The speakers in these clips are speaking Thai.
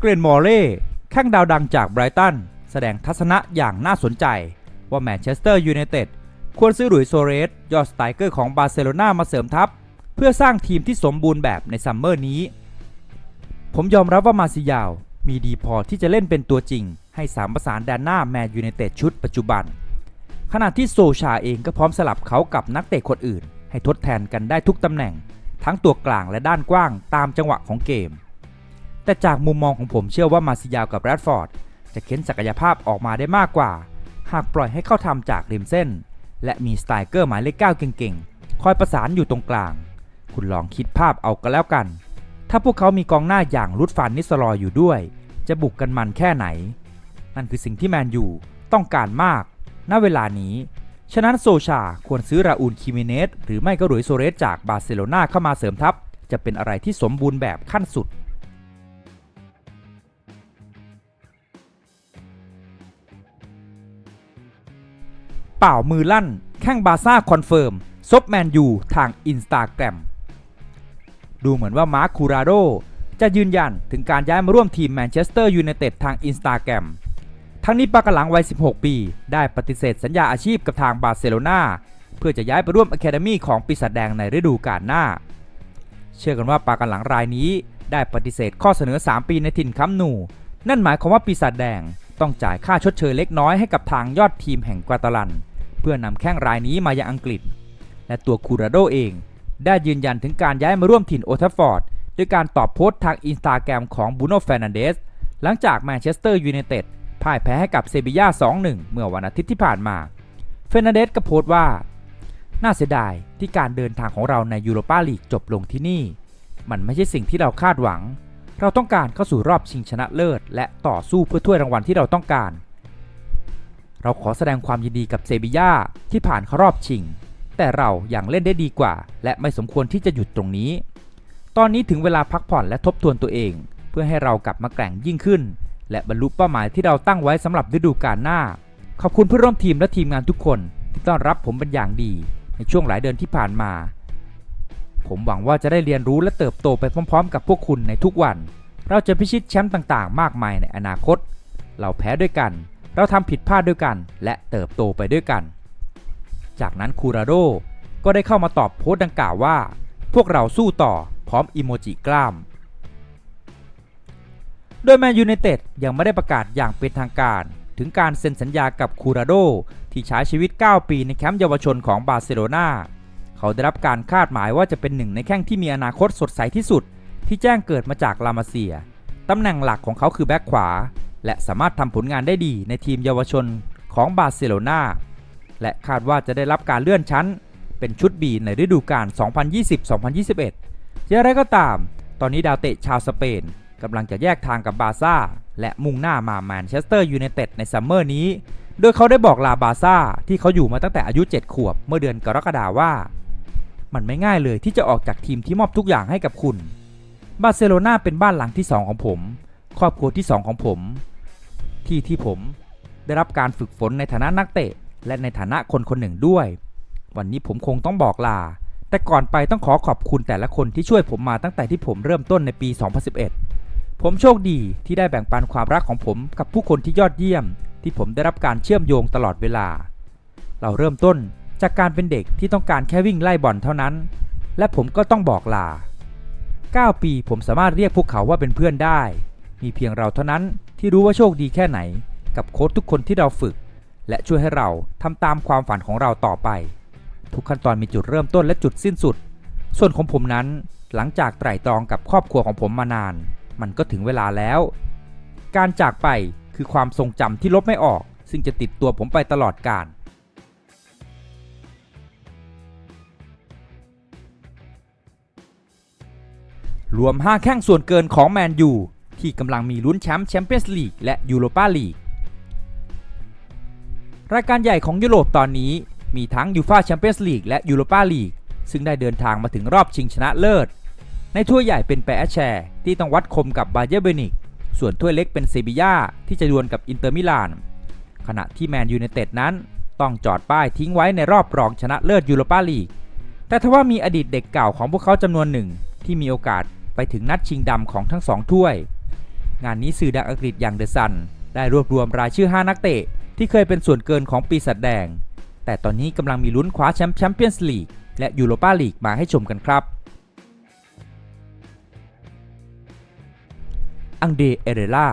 เกรนมอร์เล่แข้งดาวดังจากไบรตัน แสดงทัศนะอย่างน่าสนใจ ว่าแมนเชสเตอร์ยูไนเต็ดควรซื้อหลุยส์โซเรส ยอดสไตรเกอร์ของบาร์เซโลนามาเสริมทัพ เพื่อสร้างทีมที่สมบูรณ์แบบในซัมเมอร์นี้ ผมยอมรับว่ามาซิยาว มีดีพอที่จะเล่นเป็นตัวจริง ให้สามประสานแดนหน้าแมนยูไนเต็ดชุดปัจจุบัน ขณะที่โซชาเองก็พร้อมสลับเขากับนักเตะคนอื่น ให้ทดแทนกันได้ทุกตำแหน่ง ทั้งตัวกลางและด้านกว้างตามจังหวะของเกม แต่จากมุมมองของผมเชื่อว่ามาซิยาวกับแรดฟอร์ดจะเค้นศักยภาพออกมาได้มากกว่า หากปล่อยให้เข้าทำจากริมเส้น และมีสไตรเกอร์หมายเลขเก้าเก่งๆ คอยประสานอยู่ตรงกลาง คุณลองคิดภาพเอาก็แล้วกัน ถ้าพวกเขามีกองหน้าอย่างรุดฟานนิสลอยอยู่ด้วย จะบุกกันมันแค่ไหน นั่นคือสิ่งที่แมนยูต้องการมาก ณ เวลานี้ ฉะนั้นโซชาควรซื้อราอูลคิมิเนสหรือไม่ก็หลุยโซเรสจากบาร์เซโลนาเข้ามาเสริมทัพ จะเป็นอะไรที่สมบูรณ์แบบขั้นสุด เป่ามือลั่น แข้งบาซ่าคอนเฟิร์มซบแมนยูทางอินสตาแกรมดูเหมือนว่ามาร์คคูราโดจะยืนยันถึงการย้ายมาร่วมทีมแมนเชสเตอร์ยูไนเต็ดทางอินสตาแกรมทั้งนี้ปากกหลังวัย 16 ปี ได้ปฏิเสธสัญญาอาชีพกับทางบาร์เซโลนาเพื่อจะย้ายไปร่วมอะคาเดมีของปีศาจแดงในฤดูกาลหน้า เชื่อกันว่าปากกหลังรายนี้ได้ปฏิเสธข้อเสนอ 3 ปีในถิ่นคัมนู นั่นหมายความว่าปีศาจแดงต้องจ่ายค่าชดเชยเล็กน้อยให้กับทางยอดทีมแห่งกวาตาลัน เพื่อนำแข้งรายนี้มายังอังกฤษ และตัวคูราโดเอง ได้ยืนยันถึงการย้ายมาร่วมถิ่นโอทัฟฟอร์ดด้วยการตอบโพสต์ทางอินสตาแกรมของบูโน่เฟนันเดสหลังจากแมนเชสเตอร์ยูไนเต็ดพ่ายแพ้ให้กับเซบีย่า 2-1 เมื่อวันอาทิตย์ที่ผ่านมา เฟนันเดสก็โพสต์ว่า น่าเสียดายที่การเดินทางของเราในยูโรปาลีกจบลงที่นี่ มันไม่ใช่สิ่งที่เราคาดหวัง เราต้องการเข้าสู่รอบชิงชนะเลิศ และต่อสู้เพื่อถ้วยรางวัลที่เราต้องการ เราขอแสดงความยินดีกับเซบีย่าที่ผ่านเข้ารอบชิง แต่เราอย่างเล่นได้ดีกว่า และไม่สมควรที่จะหยุดตรงนี้ ตอนนี้ถึงเวลาพักผ่อนและทบทวนตัวเอง เพื่อให้เรากลับมาแกร่งยิ่งขึ้น และบรรลุเป้าหมายที่เราตั้งไว้สำหรับฤดูกาลหน้า ขอบคุณเพื่อนร่วมทีมและทีมงานทุกคนที่ต้อนรับผมเป็นอย่างดี ในช่วงหลายเดือนที่ผ่านมา ผมหวังว่าจะได้เรียนรู้และเติบโตไปพร้อม ๆ กับพวกคุณในทุกวัน เราจะพิชิตแชมป์ต่างๆ มากมายในอนาคต เราแพ้ด้วยกัน เราทำผิดพลาดด้วยกัน และเติบโตไปด้วยกัน จากนั้นคูราโดก็ได้เข้ามาตอบโพสต์ดังกล่าวว่า พวกเราสู้ต่อพร้อมอีโมจิกล้าม โดยแมนยูไนเต็ดยังไม่ได้ประกาศอย่างเป็นทางการ ถึงการเซ็นสัญญากับคูราโดที่ใช้ชีวิต 9 ปีในแคมป์เยาวชนของบาร์เซโลนาเขาได้รับการคาดหมายว่าจะเป็นหนึ่งในแข้งที่มีอนาคตสดใสที่สุด ที่แจ้งเกิดมาจากลามาเซีย ตำแหน่งหลักของเขาคือแบ็คขวา และสามารถทำผลงานได้ดีในทีมเยาวชนของบาร์เซโลนาและคาดว่าจะได้รับการเลื่อนชั้น เป็นชุดบีในฤดูกาล 2020-2021 อย่างไรก็ตาม ตอนนี้ดาวเตะชาวสเปนกำลังจะแยกทางกับบาซ่า และมุ่งหน้ามาแมนเชสเตอร์ยูไนเต็ดในซัมเมอร์นี้ โดยเขาได้บอกลาบาซ่าที่เขาอยู่มาตั้งแต่อายุ 7 ขวบเมื่อเดือนกรกฎาว่า มันไม่ง่ายเลยที่จะออกจากทีมที่มอบทุกอย่างให้กับคุณ บาร์เซโลนาเป็นบ้านหลังที่ 2 ของผม ครอบครัวที่ 2 ของผม ที่ที่ผมได้รับการฝึกฝนในฐานะนักเตะ และในฐานะคนคนหนึ่งด้วย วันนี้ผมคงต้องบอกลา แต่ก่อนไปต้องขอขอบคุณแต่ละคนที่ช่วยผมมาตั้งแต่ที่ผมเริ่มต้นในปี 2011 ผมโชคดีที่ได้แบ่งปันความรักของผมกับผู้คนที่ยอดเยี่ยม ที่ผมได้รับการเชื่อมโยงตลอดเวลา เราเริ่มต้นจากการเป็นเด็กที่ต้องการแค่วิ่งไล่บอลเท่านั้น และผมก็ต้องบอกลา 9 ปีผมสามารถเรียกพวกเขาว่าเป็นเพื่อนได้ มีเพียงเราเท่านั้นที่รู้ว่าโชคดีแค่ไหน กับโค้ชทุกคนที่เราฝึก และช่วยให้เราทำตามความฝันของเราต่อไป ทุกขั้นตอนมีจุดเริ่มต้นและจุดสิ้นสุด ส่วนของผมนั้นหลังจากไตร่ตรองกับครอบครัวของผมมานาน มันก็ถึงเวลาแล้ว การจากไปคือความทรงจำที่ลบไม่ออก ซึ่งจะติดตัวผมไปตลอดกาลรวม 5 แข้งส่วนเกินของแมนยู ที่กำลังมีลุ้นแชมป์แชมเปี้ยนส์ลีกและยูโรปาลีกรายการใหญ่ของยุโรปตอนนี้มีทั้งยูฟาแชมเปี้ยนส์ลีกและยูโรปาลีกซึ่งได้เดินทางมาถึงรอบชิงชนะเลิศ ในถ้วยใหญ่เป็นแปะแชร์ที่ต้องวัดคมกับบาเยอร์เบนิก ส่วนถ้วยเล็กเป็นเซบียาที่จะดวลกับอินเตอร์มิลาน ขณะที่แมนยูไนเต็ดนั้น ต้องจอดป้ายทิ้งไว้ในรอบรองชนะเลิศยูโรปาลีก แต่ทว่ามีอดีตเด็กเก่าของพวกเขาจำนวนหนึ่งที่มีโอกาสไปถึงนัดชิงดำของทั้งสองถ้วย งานนี้สื่อดังอังกฤษอย่างเดอะซันได้รวบรวมรายชื่อ 5 นักเตะ ที่เคยเป็นส่วนเกินของปีศาจแดง แต่ตอนนี้กำลังมีลุ้นคว้าแชมป์แชมเปี้ยนส์ลีกและยูโรปาลีกมาให้ชมกันครับ อังเดเอเรล่า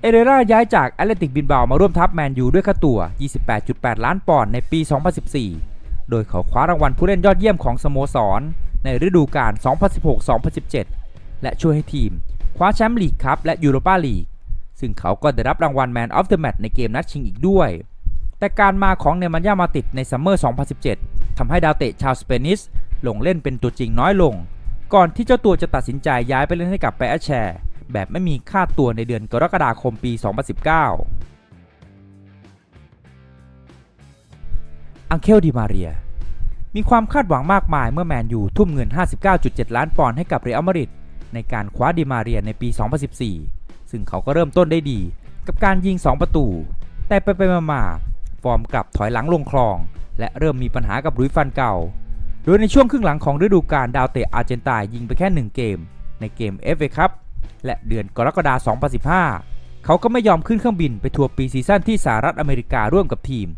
เอเรล่าย้ายจากแอตเลติกบินเบามาร่วมทัพแมนยูด้วยค่าตัว28.8 ล้านปอนด์ในปี 2014 โดยเขาคว้ารางวัลผู้เล่นยอดเยี่ยมของสโมสร ในฤดูกาล 2016-2017 และช่วยให้ทีม คว้าแชมป์ลีกคัพและยูโรปาลีก ซึ่งเขาก็ได้รับรางวัล Man of the Match ในเกมนัดชิงอีกด้วย แต่การมาของเนมันยามาติดในซัมเมอร์ 2017 ทำให้ดาวเตะชาวสเปนิสลงเล่นเป็นตัวจริงน้อยลง ก่อนที่เจ้าตัวจะตัดสินใจย้ายไปเล่นให้กับแปะแชร์ แบบไม่มีค่าตัวในเดือนกรกฎาคมปี 2019อังเคลดิมาเรีย มีความคาดหวังมากมายเมื่อแมนยูทุ่มเงิน 59.7 ล้านปอนด์ให้กับเรอัลมาดริด ในการคว้าดิมาเรียในปี 2014 ซึ่งเขาก็เริ่มต้นได้ดี กับการยิง 2 ประตู แต่ไปไปมามาฟอร์มกลับถอยหลังลงคลอง และเริ่มมีปัญหากับรุยฟันเก่า โดยในช่วงครึ่งหลังของฤดูกาลดาวเตะอาร์เจนตายยิงไปแค่ 1 เกม ในเกม FA ครับและเดือนกรกฎาคม 2015 เขาก็ไม่ยอมขึ้นเครื่องบินไปทัวร์ปีซีซั่นที่สหรัฐอเมริการ่วมกับทีม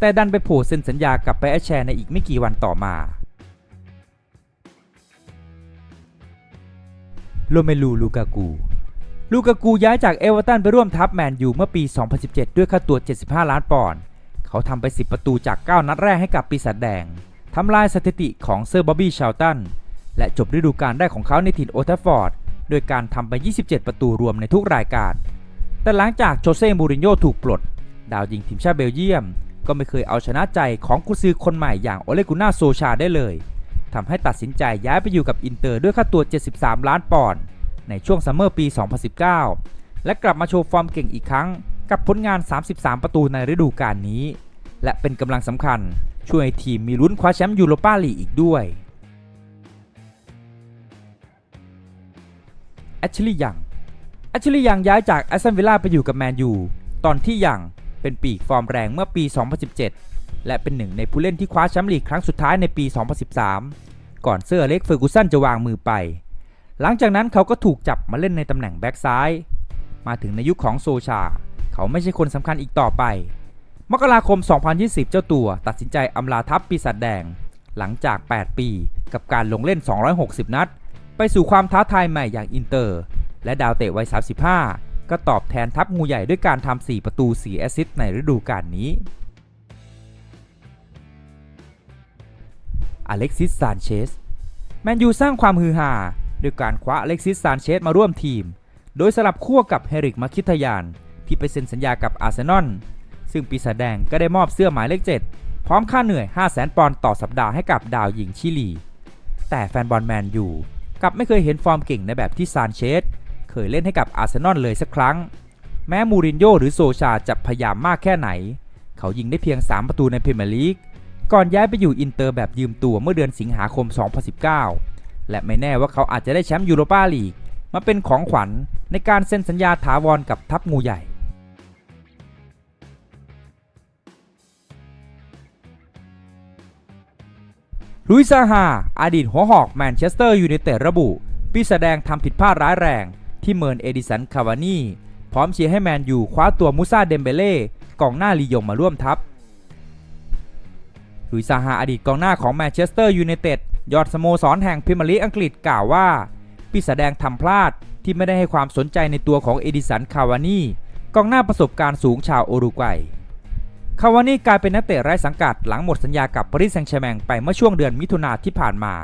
แต่ดันไปโผล่เซ็นสัญญากับไปแอชแชร์ในอีกไม่กี่วันต่อมา โรเมลูลูกากูลูกากูย้ายจากเอเวอร์ตันไปร่วมทัพแมนยูเมื่อปี 2017 ด้วยค่าตัว 75 ล้านปอนด์เขาทำไป 10 ประตูจาก 9 นัดแรกให้กับปีศาจแดงทำลายสถิติของเซอร์บ๊อบบี้ชาลตันและจบฤดูกาลได้ของเขาในถิ่นโอทัฟฟอร์ดโดยการทำไป 27 ประตูรวมในทุกรายการ แต่หลังจากโจเซ่มูรินโญ่ถูกปลด ดาวยิงทีมชาติเบลเยียม ก็ไม่เคยเอาชนะใจของกุซือคนใหม่อย่างโอเลกุน่าโซชาได้เลย ทำให้ตัดสินใจย้ายไปอยู่กับอินเตอร์ด้วยค่าตัว 73 ล้านปอนด์ในช่วงซัมเมอร์ปี 2019 และกลับมาโชว์ฟอร์มเก่งอีกครั้ง กับผลงาน 33 ประตูในฤดูกาลนี้ และเป็นกำลังสำคัญ ช่วยให้ทีมมีลุ้นคว้าแชมป์ยูโรปาลีกอีกด้วยแอชลียังแอชลียังย้ายจากแอสตันวิลล่าไปอยู่กับแมนยูตอนที่ยัง เป็นปีกฟอร์มแรงเมื่อปี 2017 และเป็นหนึ่งในผู้เล่นที่คว้าแชมป์ลีกครั้งสุดท้ายในปี 2013 ก่อนเซอร์อเล็กเฟอร์กูสันจะวางมือไป หลังจากนั้นเขาก็ถูกจับมาเล่นในตำแหน่งแบ็กซ้าย มาถึงในยุคของโซชา เขาไม่ใช่คนสำคัญอีกต่อไป มกราคม 2020 เจ้าตัวตัดสินใจอำลาทัพปีศาจแดง หลังจาก 8 ปีกับการลงเล่น 260 นัด ไปสู่ความท้าทายใหม่อย่างอินเตอร์ และดาวเตะวัย 35 ก็ตอบแทนทัพงูใหญ่ด้วยการทำ4ประตู4แอสซิสต์ในฤดูกาลนี้ อเล็กซิสซานเชสแมนยูสร้างความฮือฮาด้วยการคว้าอเล็กซิสซานเชสมาร่วมทีม โดยสลับขั้วกับเฮริกมาคิทยาน ที่ไปเซ็นสัญญากับอาร์เซนอล ซึ่งปีศาจแดงก็ได้มอบเสื้อหมายเลข 7 พร้อมค่าเหนื่อย 500,000 ปอนด์ต่อสัปดาห์ให้กับดาวหญิงชิลี แต่แฟนบอลแมนยูกลับไม่เคยเห็นฟอร์มเก่งในแบบที่ซานเชส เคยเล่นให้กับอาร์เซนอลเลยสักครั้ง แม้มูรินโญ่หรือโซชาจะพยายามมากแค่ไหน เขายิงได้เพียง 3 ประตูในพรีเมียร์ลีก ก่อนย้ายไปอยู่อินเตอร์แบบยืมตัวเมื่อเดือนสิงหาคม 2019 และไม่แน่ว่าเขาอาจจะได้แชมป์ยูโรปาลีกมาเป็นของขวัญในการเซ็นสัญญาถาวรกับทัพงูใหญ่ลุยซาฮาอดีตหัวหอกแมนเชสเตอร์ยูไนเต็ดระบุปีศาจแดงทำผิดพลาดร้ายแรง ที่เมินเอดิสันคาวานีพร้อมเชียร์ให้แมนยูคว้าตัวมูซาเดมเบเล่กองหน้าลียงมาร่วมทัพลุยซาฮาอดีตกองหน้าของแมนเชสเตอร์ยูไนเต็ดยอดสโมสรแห่งพรีเมียร์ลีกอังกฤษกล่าวว่าปีศาจแดงทำพลาดที่ไม่ได้ให้ความสนใจในตัวของเอดิสันคาวานีกองหน้าประสบการณ์สูงชาวโอรุกวัย คาวานี่กลายเป็นนักเตะไร้สังกัดหลังหมดสัญญากับปารีสแซงต์แชร์แมงไปเมื่อช่วงเดือนมิถุนาที่ผ่านมา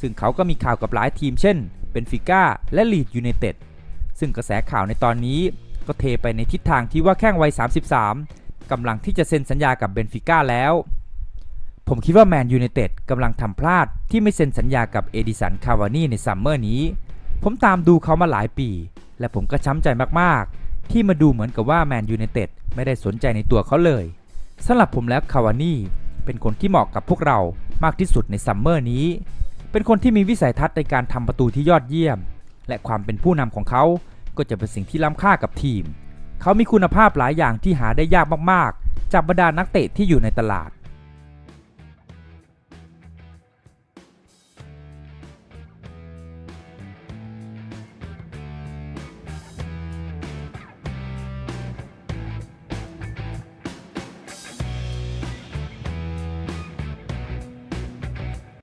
ซึ่งเขาก็มีข่าวกับหลายทีมเช่น เบนฟิก้าและลีดยูไนเต็ด ซึ่งกระแสข่าวในตอนนี้ก็เทไปในทิศทางที่ว่าแข้งวัย 33กำลังที่จะเซ็นสัญญากับเบนฟิก้าแล้ว ผมคิดว่าแมนยูไนเต็ดกำลังทำพลาดที่ไม่เซ็นสัญญากับเอดิสันคาวานี่ในซัมเมอร์นี้ ผมตามดูเขามาหลายปี และผมก็ช้ำใจมากๆ ที่มาดูเหมือนกับว่าแมนยูไนเต็ดไม่ได้สนใจในตัวเขาเลยสำหรับผมแล้วคาวานี่เป็นคนที่เหมาะกับพวกเรามากที่สุดในซัมเมอร์นี้ เป็นคนที่มีวิสัยทัศน์ในการทำประตูที่ยอดเยี่ยม และความเป็นผู้นำของเขา ก็จะเป็นสิ่งที่ล้ำค่ากับทีม เขามีคุณภาพหลายอย่างที่หาได้ยากมากๆ จากบรรดานักเตะที่อยู่ในตลาด